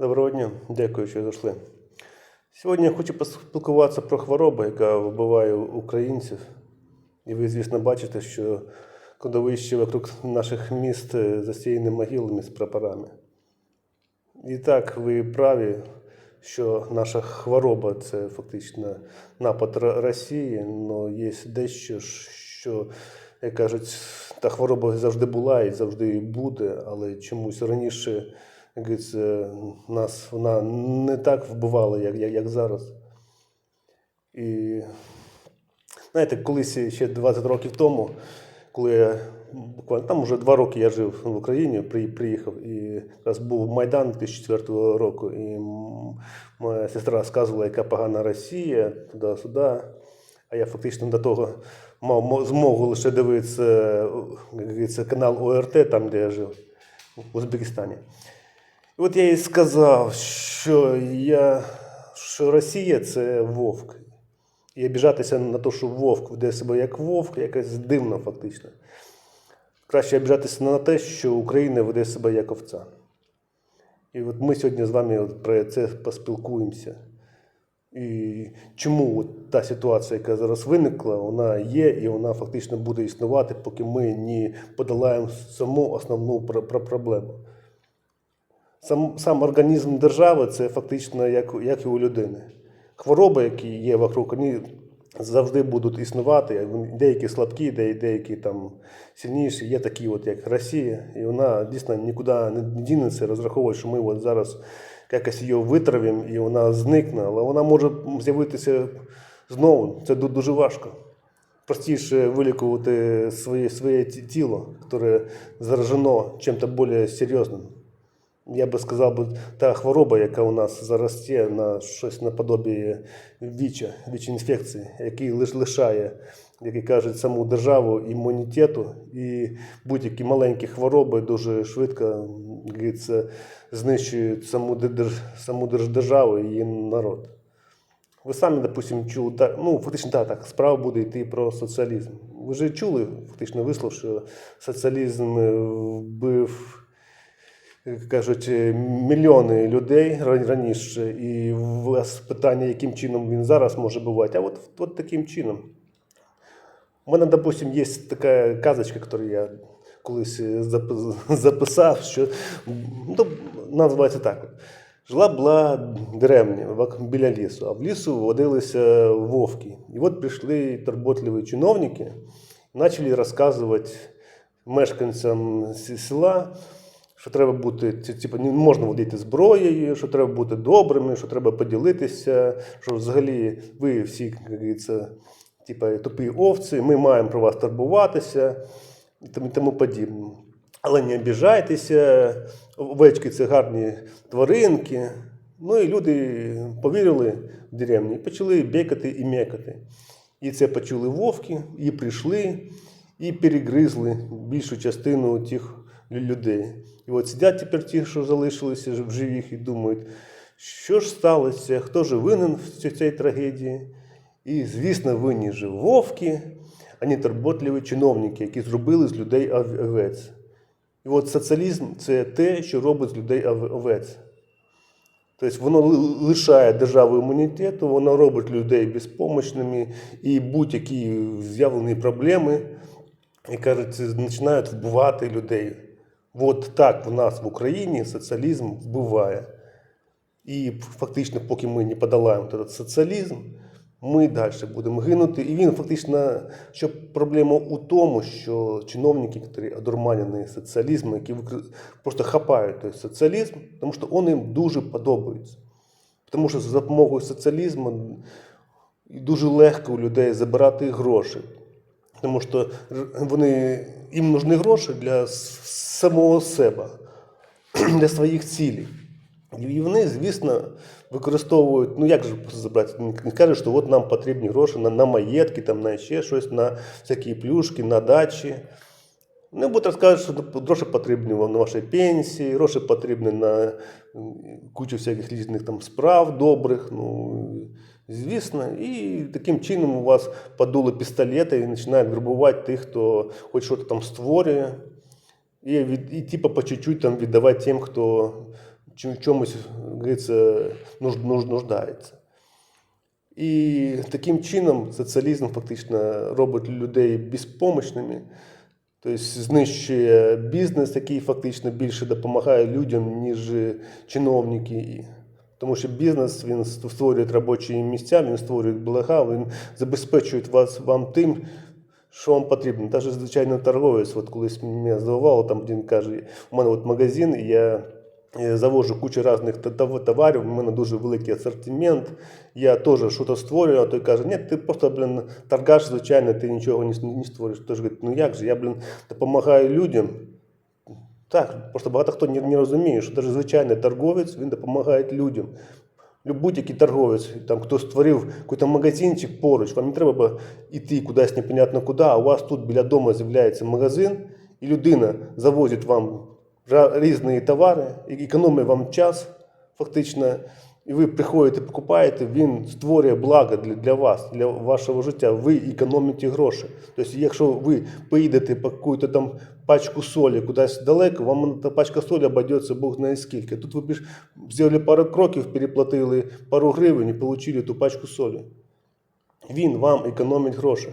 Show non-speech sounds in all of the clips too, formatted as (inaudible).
Доброго дня, дякую, що зайшли. Сьогодні я хочу поспілкуватися про хворобу, яка вбиває українців. І ви, звісно, бачите, що кладовище вокруг наших міст е, засіяне могилами з прапорами. І так, ви праві, що наша хвороба це фактично напад Росії, але є дещо, що, як кажуть, та хвороба завжди була і завжди буде, але чомусь раніше, як говориться, нас вона не так вбивала, як, як, як зараз. І знаєте, колись ще 20 років тому, коли я буквально там вже два роки я жив в Україні, при, приїхав, і якраз був Майдан 2004 року, і моя сестра розказувала, яка погана Росія, туди-сюди. А я фактично до того мав змогу лише дивитися говориться, канал ОРТ, там, де я жив, в Узбекистані. От я їй сказав, що, я, що Росія це вовк. І обіжатися на те, що вовк веде себе як вовк, якось дивно фактично. Краще обіжатися на те, що Україна веде себе як овця. І от ми сьогодні з вами от про це поспілкуємося. І чому от та ситуація, яка зараз виникла, вона є і вона фактично буде існувати, поки ми не подолаємо саму основну пр- пр- проблему. Сам, сам організм держави це фактично як, як і у людини. Хвороби, які є вокруг, вони завжди будуть існувати. Деякі слабкі, де- деякі там сильніші. Є такі, от, як Росія, і вона дійсно нікуди не дінеться, розраховує, що ми от зараз якось її витравимо і вона зникне, але вона може з'явитися знову. Це дуже важко. Простіше вилікувати своє, своє тіло, яке заражено чим-то більш серйозним. Я би сказав, та хвороба, яка у нас зараз є, на щось наподобі віча, віч-інфекції, який лиш лишає, як і кажуть, саму державу імунітету, і будь-які маленькі хвороби дуже швидко говориться, знищують саму, саму держ- державу і її народ. Ви самі, допустимо, чули, так, ну, фактично, так, так, справа буде йти про соціалізм. Ви ж чули фактично вислов, що соціалізм е, вбив кажуть, е, мільйони людей раніше, і у вас питання, яким чином він зараз може бувати, а от, от таким чином. У мене, допустим, є така казочка, яку я колись е, (laughs) записав, що ну, називається так. Жила була деревня біля лісу, а в лісу водилися вовки. І от прийшли турботливі чиновники почали розказувати мешканцям села, що треба бути, ці- типу, не можна володіти зброєю, що треба бути добрими, що треба поділитися, що взагалі ви всі, говориться, типу, тупі овці, ми маємо про вас турбуватися і тому, тому подібне. Але не обіжайтеся, овечки це гарні тваринки. Ну і люди повірили в деревні і почали бекати і мекати. І це почули вовки, і прийшли, і перегризли більшу частину тих людей. І от сидять тепер ті, що залишилися в живих, і думають, що ж сталося, хто ж винен в цій трагедії. І, звісно, винні же вовки, а не турботливі чиновники, які зробили з людей ов- овець. І от соціалізм це те, що робить з людей овець. Тобто воно лишає державу імунітету, воно робить людей безпомощними і будь-які з'явлені проблеми, і кажуть, починають вбивати людей. От так в нас в Україні соціалізм вбиває. І фактично, поки ми не подолаємо цей соціалізм, ми далі будемо гинути. І він фактично, що проблема у тому, що чиновники, які одурманені соціалізмом, які просто хапають той соціалізм, тому що він їм дуже подобається. Тому що за допомогою соціалізму дуже легко у людей забирати гроші. Тому що вони, їм нужні гроші для самого себе, (clears throat) для своїх цілей. І вони, звісно, використовують, ну як же забрати, не кажуть, що от нам потрібні гроші на, на маєтки, там, на ще щось, на всякі плюшки, на дачі. Вони будуть розказувати, що гроші потрібні на ваші пенсії, гроші потрібні на кучу всяких різних там справ добрих. Ну, звісно, і таким чином у вас подули пістолети і починають грабувати тих, хто хоч щось там створює. І, від, і типу по чуть-чуть там віддавати тим, хто в чомусь нуждається. І таким чином соціалізм фактично робить людей безпомощними, тобто знищує бізнес, який фактично більше допомагає людям, ніж чиновники. Тому що бізнес він створює робочі місця, він створює блага, він забезпечує вас вам тим, що вам потрібно. Навіть звичайно торговець, от колись мене здивувало, там він каже, у мене от магазин, і я е, завожу кучу різних товарів, у мене дуже великий асортимент, я теж щось створюю, а той каже, ні, ти просто, блін, торгаш, звичайно, ти нічого не створюєш. Тож говорить, ну як же, я, блін, допомагаю людям. Так, просто багато хто не, розуміє, що навіть звичайний торговець він допомагає людям. Лю- Будь-який торговець, там, хто створив якийсь магазинчик поруч, вам не треба б іти кудись непонятно куди, а у вас тут біля дому з'являється магазин, і людина завозить вам різні товари, економить вам час фактично, і ви приходите, покупаєте, він створює благо для, для вас, для вашого життя. Ви економите гроші. Тобто, якщо ви поїдете по якусь там пачку солі кудись далеко, вам та пачка солі обойдеться Бог знає скільки. Тут ви більш зробили пару кроків, переплатили пару гривень і отримали ту пачку солі. Він вам економить гроші.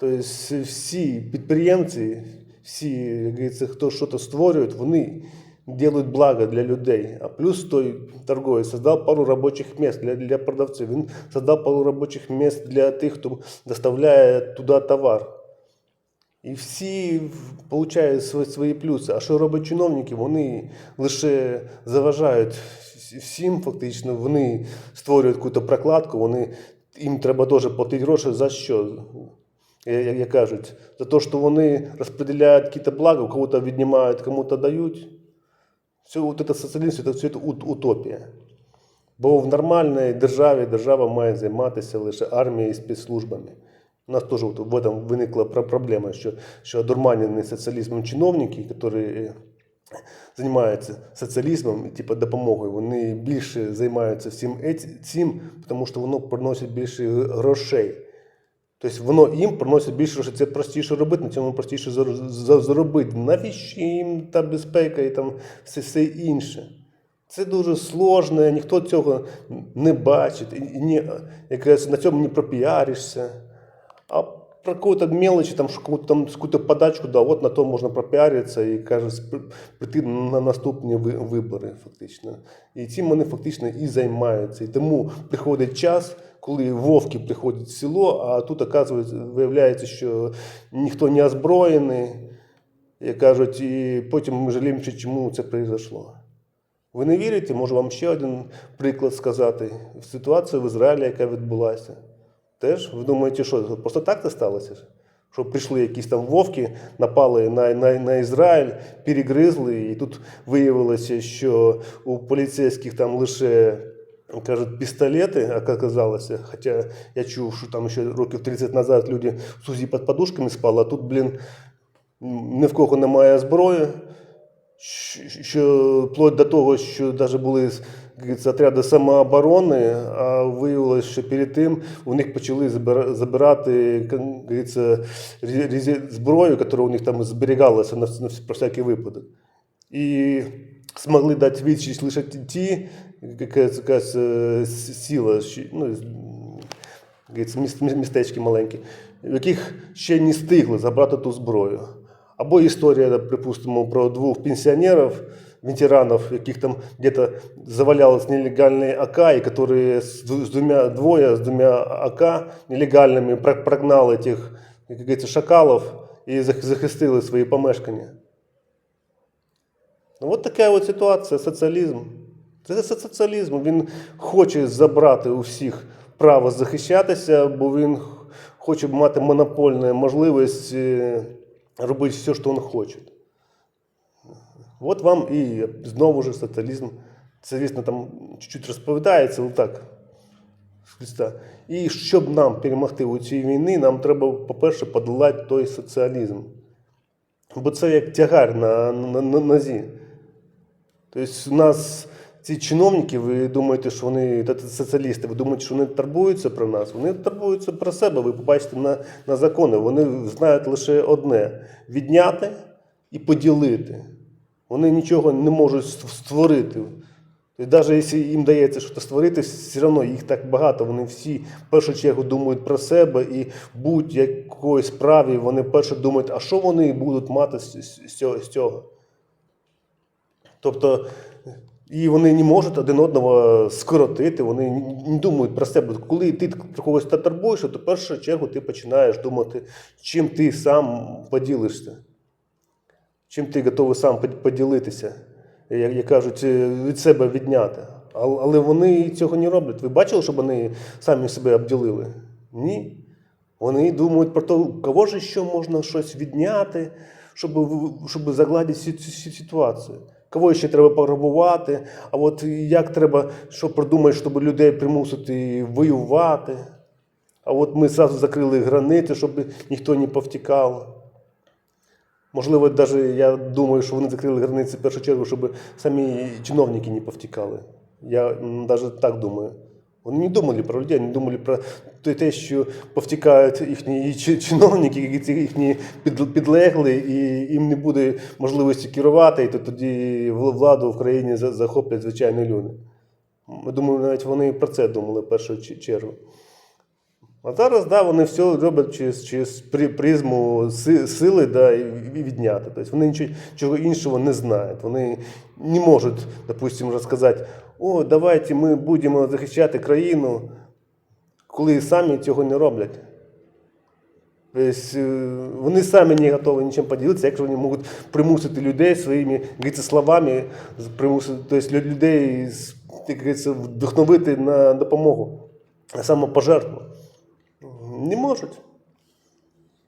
Тобто всі підприємці, всі, як говориться, хто щось створюють, вони делают благо для людей. А плюс той торговець создав пару робочих місць для, для продавців. Він создав пару робочих місць для тих, хто доставляє туди товар. І всі отримують свої, свої плюси. А що роблять чиновники? Вони лише заважають всім, фактично, вони створюють якусь прокладку, вони, їм треба теж платити гроші за що? Як, як кажуть, за те, що вони розподіляють якісь блага, у кого-то віднімають, кому-то дають. Все вот это соціалізм, це все це утопія. Бо в нормальній державі держава має займатися лише армією і спецслужбами. У нас теж в этом виникла проблема, що, що одурманені соціалізмом чиновники, які займаються соціалізмом типу, допомогою, вони більше займаються всім цим, тому що воно приносить більше грошей. Тобто воно їм приносить більше грошей. Це простіше робити, на цьому простіше зар- заробити. Навіщо їм та безпека і там все, все інше? Це дуже сложно, ніхто цього не бачить, і, ні, якраз на цьому не пропіаришся. А про какую-то там, там какую-то подачку, да, от на то можна пропіаритися і каже, прийти на наступні вибори, фактично. І цим вони фактично і займаються. І тому приходить час, коли вовки приходять в село, а тут оказується, виявляється, що ніхто не озброєний, як кажуть, і потім ми жаліємо, чому це произошло. Ви не вірите, можу вам ще один приклад сказати. Ситуація в Ізраїлі, яка відбулася. Теж ви думаєте, що просто так це сталося? Що прийшли якісь там вовки, напали на, на, на Ізраїль, перегризли, і тут виявилося, що у поліцейських там лише кажуть, пістолети як оказалося. Хоча я чув, що там ще років 30 назад люди в сузі під подушками спали, а тут, блін, ні в кого немає зброї. Що вплоть до того, що навіть були отряди самооборони, а виявилося, що перед тим у них почали забирати зброю, яка у них там зберігалася на, всякий випадок. І змогли дати відчість лише ті- ті, якась, якась е, с- сила, що, ну, з- говориться, міс- міс- містечки маленькі, в яких ще не встигли забрати ту зброю. Або історія, припустимо, про двох пенсіонерів, ветеранів, яких там где-то завалялось нелегальные АК, и которые с, ду- с двумя, двое с двумя АК нелегальными про- прогнали этих, як говорится, шакалов і зах- захистили свої помешкання. Ну, от така от ситуація, соціалізм. Це соціалізм. Він хоче забрати у всіх право захищатися, бо він хоче мати монопольну можливість е, робити все, що він хоче. От вам і знову ж соціалізм. Це, звісно, там чуть-чуть розповідається, але так. І щоб нам перемогти у цій війні, нам треба, по-перше, подолати той соціалізм. Бо це як тягар на, на, на нозі. Тобто у нас ці чиновники, ви думаєте, що вони соціалісти, ви думаєте, що вони турбуються про нас? Вони турбуються про себе. Ви побачите на, на закони. Вони знають лише одне: відняти і поділити. Вони нічого не можуть створити. Тобто, навіть якщо їм дається щось створити, все одно їх так багато. Вони всі в першу чергу думають про себе і будь-якої справі вони перше думають, а що вони будуть мати з цього. Тобто, і вони не можуть один одного скоротити, вони не думають про себе. Коли ти про когось та то в першу чергу ти починаєш думати, чим ти сам поділишся, чим ти готовий сам поділитися, як, кажуть, е, від себе відняти. Але, вони цього не роблять. Ви бачили, щоб вони самі себе обділили? Ні. Вони думають про те, кого ж ще можна щось відняти, щоб, щоб загладити цю, ситуацію. Кого ще треба пограбувати, а от як треба, що продумати, щоб людей примусити воювати. А от ми зразу закрили границі, щоб ніхто не повтікав. Можливо, навіть я думаю, що вони закрили границі в першу чергу, щоб самі чиновники не повтікали. Я навіть так думаю. Вони не думали про людей, не думали про те- що повтікають їхні чиновники, їхні підлегли, і їм не буде можливості керувати, і то тоді владу в країні захоплять звичайні люди. Я думаю, навіть вони про це думали в першу чергу. А зараз да, вони все роблять через, через призму сили да, і відняти. Тобто вони нічого іншого не знають. Вони не можуть, допустимо, розказати, о, давайте ми будемо захищати країну, коли самі цього не роблять. Е, вони самі не готові нічим поділитися, якщо вони можуть примусити людей своїми словами, примусити тобто, людей як говориться, вдохновити на допомогу, на самопожертву. Не можуть.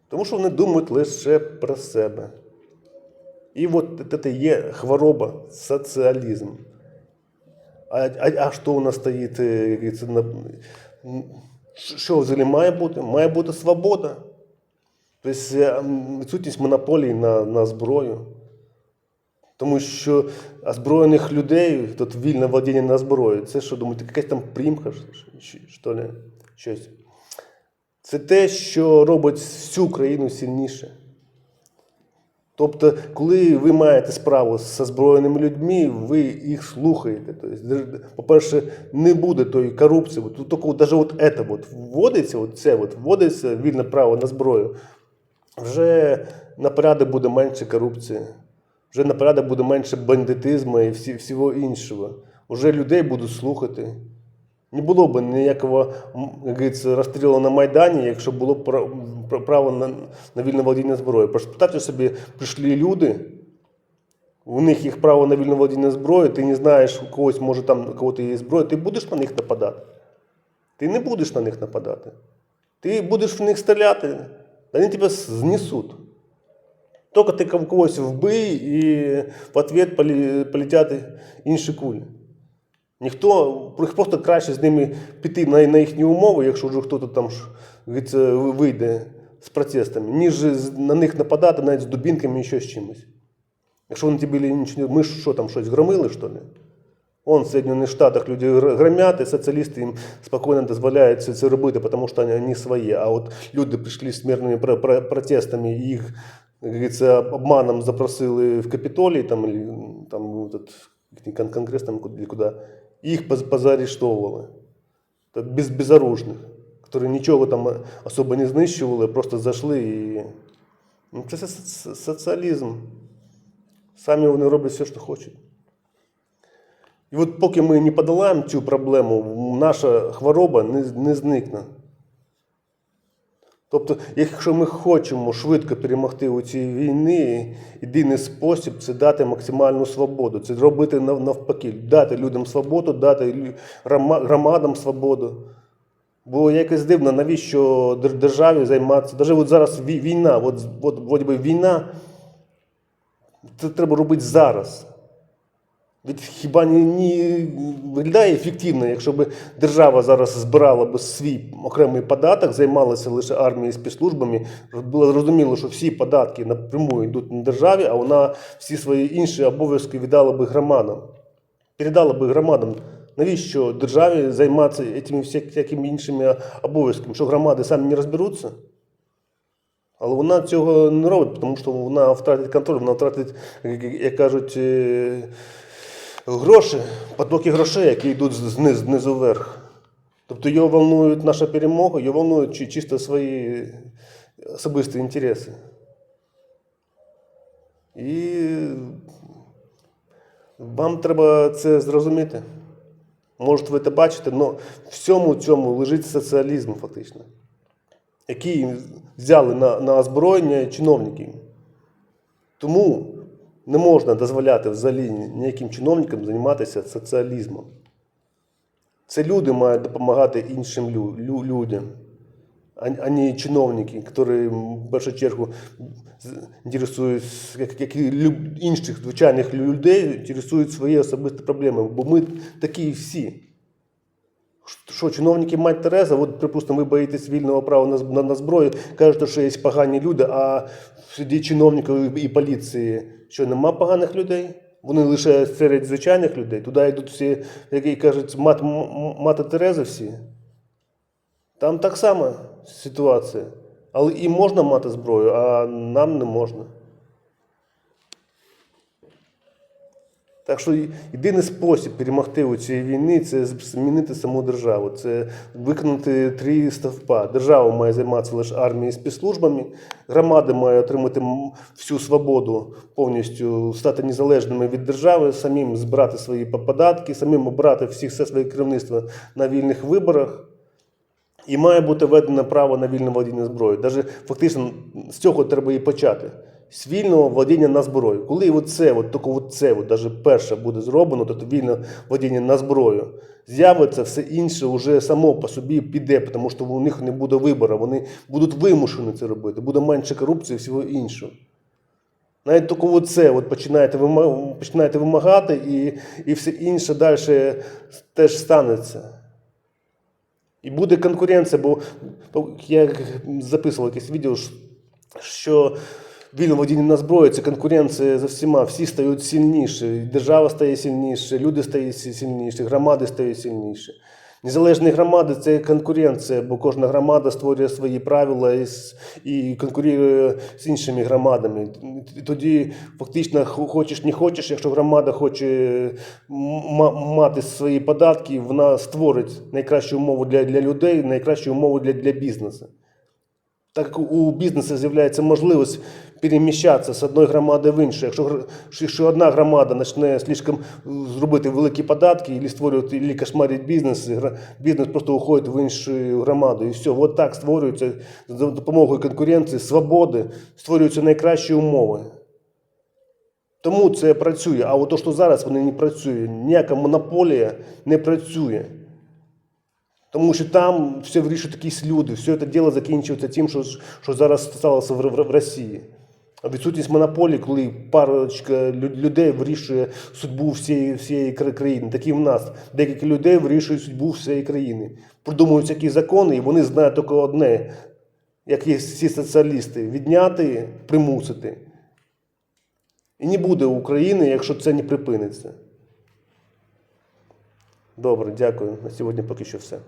Тому що вони думають лише про себе. І от це є хвороба, соціалізм. А, а, а що у нас стоїть? е, що взагалі має бути? Має бути свобода. Тобто е, відсутність монополії на, на зброю. Тому що озброєних людей, тут вільне володіння на зброю, це що думаєте, якась там примха, що ли? Щось. Це те, що робить всю країну сильніше. Тобто, коли ви маєте справу з озброєними людьми, ви їх слухаєте. Тобто, по-перше, не буде тої корупції. От, тільки навіть це от вводиться, от це от, вводиться вільне право на зброю, вже на порядок буде менше корупції, вже на порядок буде менше бандитизму і всі, всього іншого. Уже людей будуть слухати. Не було б ніякого як говориться, розстрілу на Майдані, якщо було б пра- пра- право на, на вільне володіння зброєю. Представте собі, прийшли люди, у них є право на вільне володіння зброєю, ти не знаєш, у когось може там у кого-то є зброя, ти будеш на них нападати. Ти не будеш на них нападати. Ти будеш в них стріляти, вони тебе знесуть. Тільки ти кого- когось вбий і в ответ полетять інші кулі. Ніхто просто краще з ними піти на, на їхні умови, якщо вже хтось там ж, вийде з протестами, ніж на них нападати навіть з дубінками і ще з чимось. Якщо вони тобі нічого, ми що там щось громили, що ли? Он в Соединених Штатах люди гр- громять, і соціалісти їм спокійно дозволяють це, це робити, тому що вони, вони свої. А от люди прийшли з мирними про- про- протестами, їх як говориться, обманом запросили в Капітолій, там, или, там в этот, там, куди, или і позаарештовували. Без, безоружних, які нічого там особо не знищували, просто зайшли і. Ну, це со- со- соціалізм. Самі вони роблять все, що хочуть. І от поки ми не подолаємо цю проблему, наша хвороба не, не зникне. Тобто, якщо ми хочемо швидко перемогти у цій війні, єдиний спосіб це дати максимальну свободу. Це робити нав- навпаки, дати людям свободу, дати громадам свободу. Бо якось дивно, навіщо державі займатися. Навіть от зараз війна, от, от би війна, це треба робити зараз. Хіба не, виглядає ефективно, якщо б держава зараз збирала б свій окремий податок, займалася лише армією і спецслужбами, було зрозуміло, що всі податки напряму йдуть на державі, а вона всі свої інші обов'язки віддала б громадам. Передала б громадам. Навіщо державі займатися цими всякими іншими обов'язками? Що громади самі не розберуться? Але вона цього не робить, тому що вона втратить контроль, вона втратить, як- як кажуть, е, гроші, потоки грошей, які йдуть зниз, знизу вверх. Тобто його волнує наша перемога, його волнують чи- чисто свої особисті інтереси. І вам треба це зрозуміти. Може, ви це бачите, але всьому цьому лежить соціалізм фактично, який взяли на, на озброєння чиновників. Тому не можна дозволяти взагалі ніяким чиновникам займатися соціалізмом. Це люди мають допомагати іншим лю- лю- людям, а, а не чиновники, які в першу чергу інтересують, як, як і лю- інших звичайних людей, інтересують свої особисті проблеми. Бо ми такі всі. Що чиновники мать Тереза, от, припустимо, ви боїтесь вільного права на, на, на зброю, кажете, що є погані люди, а серед чиновників і поліції, що нема поганих людей? Вони лише серед звичайних людей. Туди йдуть всі, які кажуть, мат, мати Терези всі. Там так само ситуація. Але і можна мати зброю, а нам не можна. Так що єдиний спосіб перемогти у цій війні це змінити саму державу, це виконати три стовпа. Держава має займатися лише армією і спецслужбами, громади мають отримати всю свободу повністю стати незалежними від держави, самим збирати свої податки, самим обрати всіх все своє керівництво на вільних виборах. І має бути введено право на вільне володіння зброєю. Навіть фактично з цього треба і почати. З вільного володіння на зброю. Коли оце, от, тільки оце, от, навіть перше буде зроблено, то вільне володіння на зброю, з'явиться все інше вже само по собі піде, тому що у них не буде вибору, вони будуть вимушені це робити, буде менше корупції і всього іншого. Навіть тільки оце от починаєте, починаєте вимагати, і, і все інше далі теж станеться. І буде конкуренція, бо я записував якесь відео, що водіння на зброю це конкуренція за всіма. Всі стають сильніші, держава стає сильніше, люди стають сильніші, громади стають сильніші. Незалежні громади це конкуренція, бо кожна громада створює свої правила і, і конкурує з іншими громадами. І тоді фактично хочеш не хочеш, якщо громада хоче мати свої податки, вона створить найкращу умову для, для людей, найкращу умову для, для бізнесу. Так у бізнесу з'являється можливість переміщатися з одної громади в іншу. Якщо, якщо одна громада почне слишком зробити великі податки, або створювати, або кошмарити бізнес, бізнес просто уходить в іншу громаду. І все, от так створюється за допомогою конкуренції, свободи, створюються найкращі умови. Тому це працює. А от то, що зараз вони не працює, ніяка монополія не працює. Тому що там все вирішують якісь люди, все це діло закінчується тим, що, що зараз сталося в, в, в Росії. А відсутність монополії, коли парочка людей вирішує судьбу всієї, всієї країни. Так і в нас. Декілька людей вирішують судьбу всієї країни. Придумують які закони, і вони знають тільки одне, як є всі соціалісти, відняти, примусити. І не буде України, якщо це не припиниться. Добре, дякую. На сьогодні поки що все.